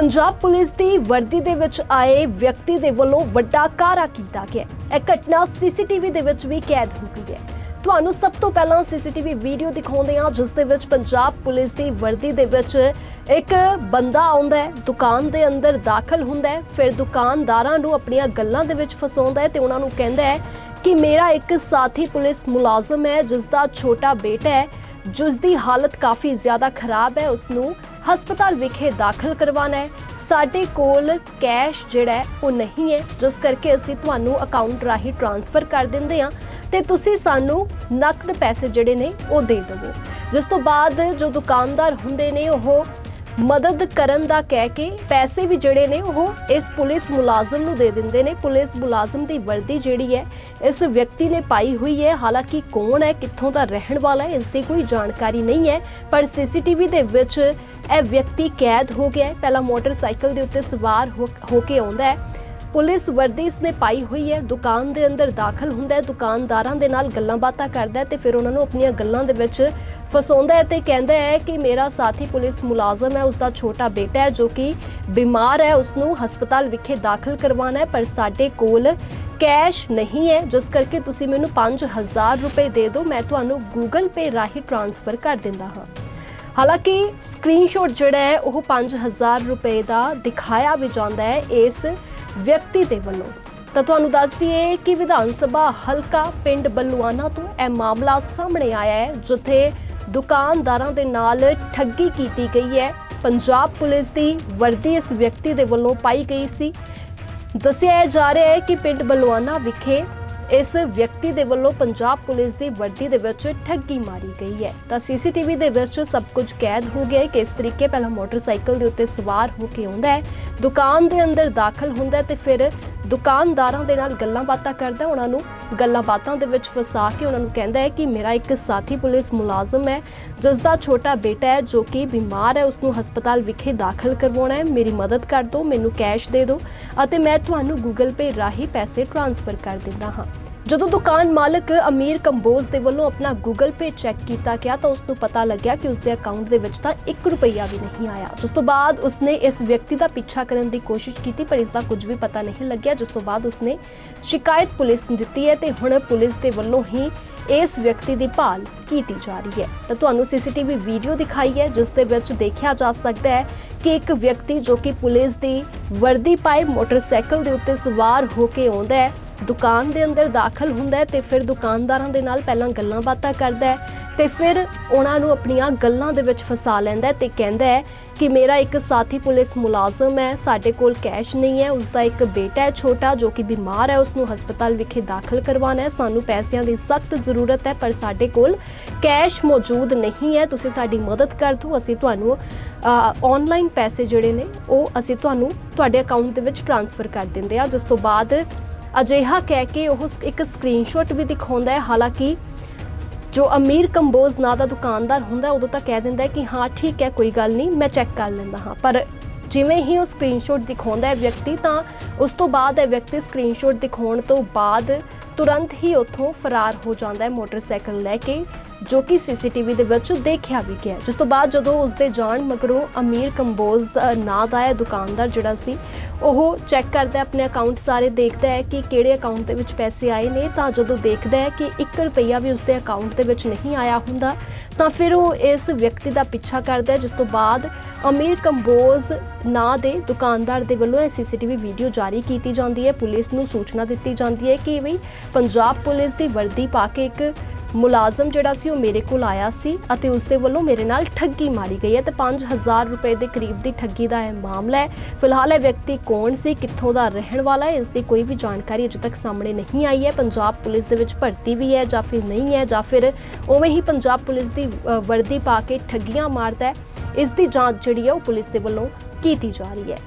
Punjab police ਦੀ ਵਰਦੀ ਦੇ ਵਿੱਚ ਆਏ ਵਿਅਕਤੀ ਦੇ ਵੱਲੋਂ ਵੱਡਾ ਕਾਰਾ ਕੀਤਾ ਗਿਆ। ਇਹ ਘਟਨਾ ਸੀਸੀਟੀਵੀ ਦੇ ਵਿੱਚ ਵੀ ਕੈਦ ਹੋ ਗਈ ਹੈ। ਤੁਹਾਨੂੰ ਸਭ ਤੋਂ ਪਹਿਲਾਂ ਸੀਸੀਟੀਵੀ ਵੀਡੀਓ ਦਿਖਾਉਂਦੇ ਹਾਂ, ਜਿਸ ਦੇ ਵਿੱਚ ਪੰਜਾਬ ਪੁਲਿਸ ਦੀ ਵਰਦੀ ਦੇ ਵਿੱਚ ਇੱਕ ਬੰਦਾ ਆਉਂਦਾ ਹੈ, ਦੁਕਾਨ ਦੇ ਅੰਦਰ ਦਾਖਲ ਹੁੰਦਾ ਹੈ, ਫਿਰ ਦੁਕਾਨਦਾਰਾਂ ਨੂੰ ਆਪਣੀਆਂ ਗੱਲਾਂ ਦੇ ਵਿੱਚ ਫਸਾਉਂਦਾ ਹੈ ਤੇ ਉਹਨਾਂ ਨੂੰ ਕਹਿੰਦਾ ਹੈ ਕਿ ਮੇਰਾ ਇੱਕ ਸਾਥੀ ਪੁਲਿਸ ਮੁਲਾਜ਼ਮ ਹੈ ਜਿਸ ਦਾ ਛੋਟਾ ਬੇਟਾ ਹੈ ਜਿਸ ਦੀ ਹਾਲਤ ਕਾਫੀ ਜ਼ਿਆਦਾ ਖਰਾਬ ਹੈ ਉਸ ਨੂੰ ਹਸਪਤਾਲ ਵਿਖੇ ਦਾਖਲ ਕਰਵਾਉਣਾ ਹੈ। ਸਾਡੇ ਕੋਲ ਕੈਸ਼ ਜਿਹੜਾ ਉਹ ਨਹੀਂ ਹੈ। ਜਿਸ ਕਰਕੇ ਅਸੀਂ ਤੁਹਾਨੂੰ ਅਕਾਊਂਟ ਰਾਹੀਂ ਟ੍ਰਾਂਸਫਰ ਕਰ ਦਿੰਦੇ ਹਾਂ ਤੇ ਤੁਸੀਂ ਸਾਨੂੰ ਨਕਦ ਪੈਸੇ ਜਿਹੜੇ ਨੇ, ਉਹ ਦੇ ਦਿਵੋ ਜਿਸ ਤੋਂ ਬਾਅਦ ਜੋ ਦੁਕਾਨਦਾਰ ਹੁੰਦੇ ਨੇ, ਉਹ ਮਦਦ ਕਰਨ ਦਾ ਕਹਿ ਕੇ ਪੈਸੇ ਵੀ ਜਿਹੜੇ ਨੇ ਉਹ ਇਸ ਪੁਲਿਸ ਮੁਲਾਜ਼ਮ ਨੂੰ ਦੇ ਦਿੰਦੇ ਨੇ। ਪੁਲਿਸ ਮੁਲਾਜ਼ਮ ਦੀ ਵਰਦੀ ਜਿਹੜੀ ਹੈ, ਇਸ ਵਿਅਕਤੀ ਨੇ ਪਾਈ ਹੋਈ ਹੈ। ਹਾਲਾਂਕਿ ਕੌਣ ਹੈ, ਕਿੱਥੋਂ ਦਾ ਰਹਿਣ ਵਾਲਾ ਹੈ, ਇਸ ਦੀ ਕੋਈ ਜਾਣਕਾਰੀ ਨਹੀਂ ਹੈ। ਪਰ ਸੀਸੀਟੀਵੀ ਦੇ ਵਿੱਚ ਇਹ ਵਿਅਕਤੀ ਕੈਦ ਹੋ ਗਿਆ ਹੈ। ਪਹਿਲਾਂ ਮੋਟਰਸਾਈਕਲ ਦੇ ਉੱਤੇ ਸਵਾਰ ਹੋ ਹੋ ਕੇ ਆਉਂਦਾ ਹੈ। ਪੁਲਿਸ ਵਰਦੀ ਇਸ ਨੇ ਪਾਈ ਹੋਈ ਹੈ। ਦੁਕਾਨ ਦੇ ਅੰਦਰ ਦਾਖਲ ਹੁੰਦਾ ਹੈ। ਦੁਕਾਨਦਾਰਾਂ ਦੇ ਨਾਲ ਗੱਲਾਂ ਬਾਤਾਂ ਕਰਦਾ ਹੈ ਤੇ ਫਿਰ ਉਹਨਾਂ ਨੂੰ ਆਪਣੀਆਂ ਗੱਲਾਂ ਦੇ ਵਿੱਚ ਫਸਾਉਂਦਾ ਹੈ ਤੇ ਕਹਿੰਦਾ ਹੈ ਕਿ ਮੇਰਾ ਸਾਥੀ ਪੁਲਿਸ ਮੁਲਾਜ਼ਮ ਹੈ ਉਸ ਦਾ ਛੋਟਾ ਬੇਟਾ ਹੈ ਜੋ ਕਿ ਬਿਮਾਰ ਹੈ। ਉਸ ਨੂੰ ਹਸਪਤਾਲ ਵਿਖੇ ਦਾਖਲ ਕਰਵਾਉਣਾ ਹੈ, ਪਰ ਸਾਡੇ ਕੋਲ ਕੈਸ਼ ਨਹੀਂ ਹੈ। ਜਿਸ ਕਰਕੇ ਤੁਸੀਂ ਮੈਨੂੰ 5000 ਰੁਪਏ ਦੇ ਦਿਓ। ਮੈਂ ਤੁਹਾਨੂੰ ਗੂਗਲ ਪੇ ਰਾਹੀਂ ਟ੍ਰਾਂਸਫਰ ਕਰ ਦਿੰਦਾ ਹਾਂ। ਹਾਲਾਂਕਿ ਸਕਰੀਨਸ਼ਾਟ ਜਿਹੜਾ ਹੈ, ਉਹ 5000 ਰੁਪਏ ਦਾ ਦਿਖਾਇਆ ਵੀ ਜਾਂਦਾ ਹੈ। ਇਸ ਵਿਅਕਤੀ ਦੇ ਵੱਲੋਂ। ਤਾਂ ਤੁਹਾਨੂੰ ਦੱਸ ਦਈਏ ਕਿ ਵਿਧਾਨ ਸਭਾ ਹਲਕਾ ਪਿੰਡ ਬੱਲੂਆਣਾ ਤੋਂ ਇਹ ਮਾਮਲਾ ਸਾਹਮਣੇ ਆਇਆ ਹੈ, ਜਿੱਥੇ ਦੁਕਾਨਦਾਰਾਂ ਦੇ ਨਾਲ ਠੱਗੀ ਕੀਤੀ ਗਈ ਹੈ। ਪੰਜਾਬ ਪੁਲਿਸ ਦੀ ਵਰਦੀ ਇਸ ਵਿਅਕਤੀ ਦੇ ਵੱਲੋਂ ਪਾਈ ਗਈ ਸੀ। ਦੱਸਿਆ ਜਾ ਰਿਹਾ ਹੈ ਕਿ ਪਿੰਡ ਬਲਵਾਨਾ ਵਿਖੇ ਇਸ ਵਿਅਕਤੀ ਦੇ ਵੱਲੋਂ ਪੰਜਾਬ ਪੁਲਿਸ ਦੀ ਵਰਦੀ ਦੇ ਵਿੱਚ ਠੱਗੀ ਮਾਰੀ ਗਈ ਹੈ। ਤਾਂ ਸੀਸੀਟੀਵੀ ਦੇ ਵਿੱਚ ਸਭ ਕੁਝ ਕੈਦ ਹੋ ਗਿਆ ਹੈ ਕਿ ਇਸ ਤਰੀਕੇ ਪਹਿਲਾਂ ਮੋਟਰਸਾਈਕਲ ਦੇ ਉੱਤੇ ਸਵਾਰ ਹੋ ਕੇ ਆਉਂਦਾ ਹੈ। ਦੁਕਾਨ ਦੇ ਅੰਦਰ ਦਾਖਲ ਹੁੰਦਾ ਹੈ ਤੇ ਫਿਰ ਦੁਕਾਨਦਾਰਾਂ ਦੇ ਨਾਲ ਗੱਲਾਂ ਬਾਤਾਂ ਕਰਦਾ ਉਹਨਾਂ ਨੂੰ ਗੱਲਾਂ ਬਾਤਾਂ ਦੇ ਵਿੱਚ ਫਸਾ ਕੇ ਉਹਨਾਂ ਨੂੰ ਕਹਿੰਦਾ ਹੈ ਕਿ ਮੇਰਾ ਇੱਕ ਸਾਥੀ ਪੁਲਿਸ ਮੁਲਾਜ਼ਮ ਹੈ ਜਿਸ ਦਾ ਛੋਟਾ ਬੇਟਾ ਹੈ ਜੋ ਕਿ ਬਿਮਾਰ ਹੈ ਉਸ ਨੂੰ ਹਸਪਤਾਲ ਵਿਖੇ ਦਾਖਲ ਕਰਵਾਉਣਾ ਹੈ। ਮੇਰੀ ਮਦਦ ਕਰ ਦਿਓ, ਮੈਨੂੰ ਕੈਸ਼ ਦੇ ਦਿਓ ਅਤੇ ਮੈਂ ਤੁਹਾਨੂੰ ਗੂਗਲ ਪੇ ਰਾਹੀਂ ਪੈਸੇ ਟ੍ਰਾਂਸਫਰ ਕਰ ਦਿੰਦਾ ਹਾਂ। ਜਦੋਂ ਦੁਕਾਨ ਮਾਲਕ ਅਮੀਰ ਕੰਬੋਜ ਦੇ ਵੱਲੋਂ ਆਪਣਾ ਗੂਗਲ ਪੇ ਚੈੱਕ ਕੀਤਾ ਗਿਆ ਤਾਂ ਉਸ ਨੂੰ ਪਤਾ ਲੱਗਿਆ ਕਿ ਉਸ ਦੇ ਅਕਾਊਂਟ ਦੇ ਵਿੱਚ ਤਾਂ 1 ਰੁਪਈਆ ਵੀ ਨਹੀਂ ਆਇਆ। ਜਿਸ ਤੋਂ ਬਾਅਦ ਉਸਨੇ ਇਸ ਵਿਅਕਤੀ ਦਾ ਪਿੱਛਾ ਕਰਨ ਦੀ ਕੋਸ਼ਿਸ਼ ਕੀਤੀ, ਪਰ ਇਸ ਦਾ ਕੁਝ ਵੀ ਪਤਾ ਨਹੀਂ ਲੱਗਿਆ, ਜਿਸ ਤੋਂ ਬਾਅਦ ਉਸਨੇ ਸ਼ਿਕਾਇਤ ਪੁਲਿਸ ਨੂੰ ਦਿੱਤੀ ਹੈ ਤੇ ਹੁਣ ਪੁਲਿਸ ਦੇ ਵੱਲੋਂ ਹੀ ਇਸ ਵਿਅਕਤੀ ਦੀ ਭਾਲ ਕੀਤੀ ਜਾ ਰਹੀ ਹੈ। ਤਾਂ ਤੁਹਾਨੂੰ ਸੀਸੀਟੀਵੀ ਵੀਡੀਓ ਦਿਖਾਈ ਹੈ, ਜਿਸ ਦੇ ਵਿੱਚ ਦੇਖਿਆ ਜਾ ਸਕਦਾ ਹੈ ਕਿ ਇੱਕ ਵਿਅਕਤੀ ਜੋ ਕਿ ਪੁਲਿਸ ਦੀ ਵਰਦੀ ਪਾਏ ਮੋਟਰਸਾਈਕਲ ਦੇ ਉੱਤੇ ਸਵਾਰ ਹੋ ਕੇ ਆਉਂਦਾ ਹੈ ਦੁਕਾਨ ਦੇ ਅੰਦਰ ਦਾਖਲ ਹੁੰਦਾ ਹੈ ਤੇ ਫਿਰ ਦੁਕਾਨਦਾਰਾਂ ਦੇ ਨਾਲ ਪਹਿਲਾਂ ਗੱਲਾਂ ਬਾਤਾਂ ਕਰਦਾ ਹੈ ਤੇ ਫਿਰ ਉਹਨਾਂ ਨੂੰ ਆਪਣੀਆਂ ਗੱਲਾਂ ਦੇ ਵਿੱਚ ਫਸਾ ਲੈਂਦਾ ਹੈ ਤੇ ਕਹਿੰਦਾ ਹੈ ਕਿ ਮੇਰਾ ਇੱਕ ਸਾਥੀ ਪੁਲਿਸ ਮੁਲਾਜ਼ਮ ਹੈ, ਸਾਡੇ ਕੋਲ ਕੈਸ਼ ਨਹੀਂ ਹੈ ਉਸ ਦਾ ਇੱਕ ਬੇਟਾ ਹੈ ਛੋਟਾ ਜੋ ਕਿ ਬਿਮਾਰ ਹੈ ਉਸ ਨੂੰ ਹਸਪਤਾਲ ਵਿਖੇ ਦਾਖਲ ਕਰਵਾਉਣਾ ਹੈ। ਸਾਨੂੰ ਪੈਸਿਆਂ ਦੀ ਸਖਤ ਜ਼ਰੂਰਤ ਹੈ, ਪਰ ਸਾਡੇ ਕੋਲ ਕੈਸ਼ ਮੌਜੂਦ ਨਹੀਂ ਹੈ। ਤੁਸੀਂ ਸਾਡੀ ਮਦਦ ਕਰ ਦਿਓ, ਅਸੀਂ ਤੁਹਾਨੂੰ ਆਨਲਾਈਨ ਪੈਸੇ ਜਿਹੜੇ ਨੇ, ਉਹ ਅਸੀਂ ਤੁਹਾਨੂੰ ਤੁਹਾਡੇ ਅਕਾਊਂਟ ਦੇ ਵਿੱਚ ਟ੍ਰਾਂਸਫਰ ਕਰ ਦਿੰਦੇ ਆ ਜਿਸ ਤੋਂ ਬਾਅਦ ਅਜਿਹਾ ਕਹਿ ਕੇ ਉਹ ਇੱਕ ਸਕਰੀਨਸ਼ਾਟ ਵੀ ਦਿਖਾਉਂਦਾ ਹੈ। ਹਾਲਾਂਕਿ ਜੋ ਅਮੀਰ ਕੰਬੋਜ਼ ਨਾਂ ਦਾ ਦੁਕਾਨਦਾਰ ਹੁੰਦਾ ਉਦੋਂ ਤਾਂ ਕਹਿ ਦਿੰਦਾ ਕਿ ਹਾਂ, ਠੀਕ ਹੈ, ਕੋਈ ਗੱਲ ਨਹੀਂ, ਮੈਂ ਚੈੱਕ ਕਰ ਲੈਂਦਾ ਹਾਂ। ਪਰ ਜਿਵੇਂ ਹੀ ਉਹ ਸਕਰੀਨਸ਼ਾਟ ਦਿਖਾਉਂਦਾ ਹੈ ਵਿਅਕਤੀ, ਤਾਂ ਉਸ ਤੋਂ ਬਾਅਦ ਇਹ ਵਿਅਕਤੀ ਸਕਰੀਨਸ਼ਾਟ ਦਿਖਾਉਣ ਤੋਂ ਬਾਅਦ ਤੁਰੰਤ ਹੀ ਉੱਥੋਂ ਫਰਾਰ ਹੋ ਜਾਂਦਾ ਹੈ, ਮੋਟਰਸਾਈਕਲ ਲੈ ਕੇ। ਜੋ ਕਿ ਸੀਸੀਟੀਵੀ ਦੇ ਵਿੱਚ ਦੇਖਿਆ ਵੀ ਗਿਆ। ਜਿਸ ਤੋਂ ਬਾਅਦ ਜਦੋਂ ਉਸ ਦੇ ਜਾਣ ਮਗਰੋਂ ਅਮੀਰ ਕੰਬੋਜ਼ ਦਾ ਨਾਂ ਦਾ ਹੈ ਦੁਕਾਨਦਾਰ ਜਿਹੜਾ ਸੀ, ਉਹ ਚੈੱਕ ਕਰਦਾ ਆਪਣੇ ਅਕਾਊਂਟ ਸਾਰੇ ਦੇਖਦਾ ਹੈ ਕਿ ਕਿਹੜੇ ਅਕਾਊਂਟ ਦੇ ਵਿੱਚ ਪੈਸੇ ਆਏ ਨੇ। ਤਾਂ ਜਦੋਂ ਦੇਖਦਾ ਹੈ ਕਿ 1 ਰੁਪਈਆ ਵੀ ਉਸ ਦੇ ਅਕਾਊਂਟ ਦੇ ਵਿੱਚ ਨਹੀਂ ਆਇਆ ਹੁੰਦਾ, ਤਾਂ ਫਿਰ ਉਹ ਇਸ ਵਿਅਕਤੀ ਦਾ ਪਿੱਛਾ ਕਰਦਾ ਹੈ, ਜਿਸ ਤੋਂ ਬਾਅਦ ਅਮੀਰ ਕੰਬੋਜ਼ ਨਾਂ ਦੇ ਦੁਕਾਨਦਾਰ ਦੇ ਵੱਲੋਂ ਇਹ ਸੀਸੀਟੀਵੀ ਵੀਡੀਓ ਜਾਰੀ ਕੀਤੀ ਜਾਂਦੀ ਹੈ। ਪੁਲਿਸ ਨੂੰ ਸੂਚਨਾ ਦਿੱਤੀ ਜਾਂਦੀ ਹੈ ਕਿ ਵੀ ਪੰਜਾਬ ਪੁਲਿਸ ਦੀ ਵਰਦੀ ਪਾ ਕੇ ਇੱਕ ਮੁਲਾਜ਼ਮ ਜਿਹੜਾ ਸੀ ਉਹ ਮੇਰੇ ਕੋਲ ਆਇਆ ਸੀ ਅਤੇ ਉਸ ਦੇ ਵੱਲੋਂ ਮੇਰੇ ਨਾਲ ਠੱਗੀ ਮਾਰੀ ਗਈ ਹੈ ਤੇ 5000 ਰੁਪਏ ਦੇ ਕਰੀਬ ਦੀ ਠੱਗੀ ਦਾ ਇਹ ਮਾਮਲਾ ਹੈ। ਫਿਲਹਾਲ ਇਹ ਵਿਅਕਤੀ ਕੌਣ ਸੀ, ਕਿੱਥੋਂ ਦਾ ਰਹਿਣ ਵਾਲਾ ਹੈ ਇਸ ਦੀ ਕੋਈ ਵੀ ਜਾਣਕਾਰੀ ਅਜੇ ਤੱਕ ਸਾਹਮਣੇ ਨਹੀਂ ਆਈ ਹੈ। ਪੰਜਾਬ ਪੁਲਿਸ ਦੇ ਵਿੱਚ ਭਰਤੀ ਵੀ ਹੈ ਜਾਂ ਫਿਰ ਨਹੀਂ ਹੈ ਜਾਂ ਫਿਰ ਉਵੇਂ ਹੀ ਪੰਜਾਬ ਪੁਲਿਸ ਦੀ ਵਰਦੀ ਪਾ ਕੇ ਠੱਗੀਆਂ ਮਾਰਦਾ ਹੈ। ਇਸ ਦੀ ਜਾਂਚ ਜਿਹੜੀ ਹੈ ਉਹ ਪੁਲਿਸ ਦੇ ਵੱਲੋਂ ਕੀਤੀ ਜਾ ਰਹੀ ਹੈ।